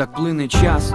Так плине час,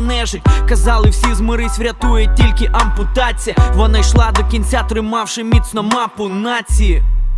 нежить. Казали, всі змирись, врятує тільки ампутація. Вона йшла до кінця, тримавши міцно мапу нації.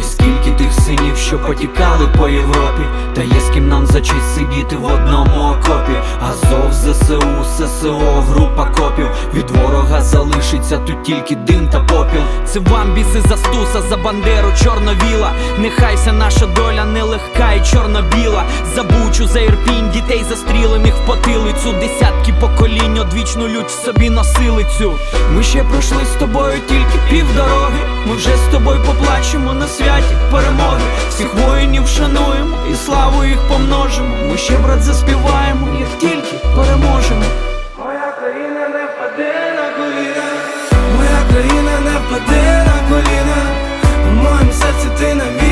І скільки тих синів, що потікали по Європі, та є з ким нам за честь сидіти в одному окопі. Азов, ЗСУ, ССО, група копів. Від ворога залишиться тут тільки дим та попіл. Це вам біси за стуса, за бандеру, чорновіла. Нехай вся наша доля нелегка і чорно-біла. За бучу, за ірпінь, дітей застрілених в потилицю. Десятки поколінь одвічну лють собі носили цю. Ми ще пройшли з тобою тільки півдороги. Ми вже з тобою поплачемо на святі перемоги. Всіх воїнів шануємо і славу їх помножимо. Ми ще брат заспіваємо, як тільки переможемо. Моя країна не впаде на коліна, моя країна не впаде на коліна, В моєму серці ти навіки